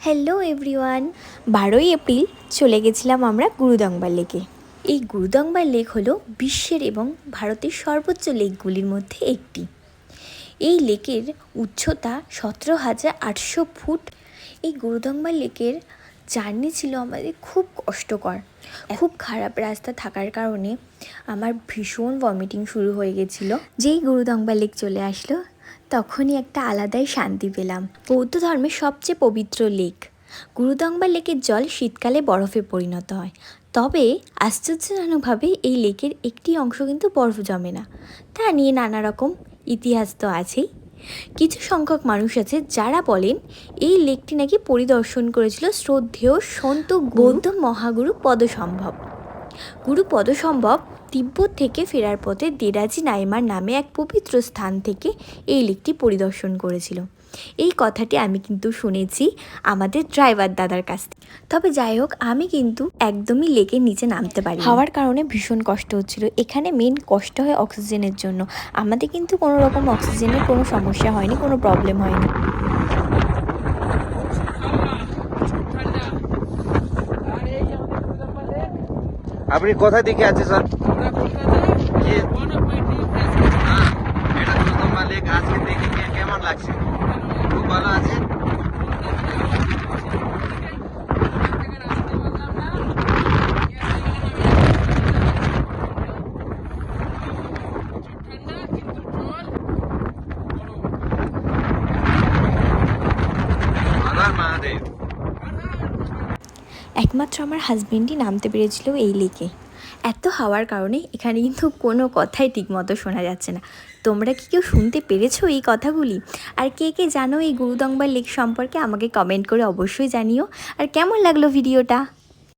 Hello everyone বারোই April চলে গেছিলাম আমরা গুরুদংবার লেকে। এই গুরুদংবার লেক হলো বিশ্বের এবং ভারতের সর্বোচ্চ লেকগুলির মধ্যে একটি। এই লেকের উচ্চতা সতেরো হাজার আটশো ফুট। এই গুরুদংবার লেকের জার্নি ছিল আমাদের খুব কষ্টকর। খুব খারাপ রাস্তা থাকার কারণে আমার ভীষণ ভমিটিং শুরু হয়ে গেছিল। যেই গুরুদংবার লেক চলে আসলো তখনই একটা আলাদাই শান্তি পেলাম। বৌদ্ধ ধর্মের সবচেয়ে পবিত্র লেক। গুরুদংবা লেকের জল শীতকালে বরফে পরিণত হয়। তবে আশ্চর্যজনকভাবে এই লেকের একটি অংশ কিন্তু বরফ জমে না। তা নিয়ে নানা রকম ইতিহাস তো আছেই। কিছু সংখ্যক মানুষ আছে যারা বলেন এই লেকটি নাকি পরিদর্শন করেছিল শ্রদ্ধেয় সন্ত বৌদ্ধ মহাগুরু পদসম্ভব। গুরু পদসম্ভব তিব্বত থেকে ফেরার পথে দেরাজি নাইমার নামে এক পবিত্র স্থান থেকে এই লেকটি পরিদর্শন করেছিল। এই কথাটি আমি কিন্তু শুনেছি আমাদের ড্রাইভার দাদার কাছ থেকে। তবে যাই হোক, আমি কিন্তু একদমই লেকের নিচে নামতে পারি হওয়ার কারণে ভীষণ কষ্ট হচ্ছিল। এখানে মেন কষ্ট হয় অক্সিজেনের জন্য। আমাদের কিন্তু কোনো রকম অক্সিজেনের কোনো সমস্যা হয়নি, কোনো প্রবলেম হয়নি। আপনি কোথা থেকে আছে স্যার? কি হ্যাঁ, এটা গুরুদম্বা লেক আজকে দেখে কে- কেমন লাগছে? খুব ভালো আছে? হর হর মহাদেব। একমাত্র আমার হাজব্যান্ডই নামতে পেরেছিল এই লেকে। এত হাওয়ার কারণে এখানে কিন্তু কোনো কথাই ঠিকমতো শোনা যাচ্ছে না। তোমরা কি কেউ শুনতে পেরেছ এই কথাগুলি? আর কে কে জানো এই গুরুদংবার লেক সম্পর্কে আমাকে কমেন্ট করে অবশ্যই জানিও। আর কেমন লাগল ভিডিওটা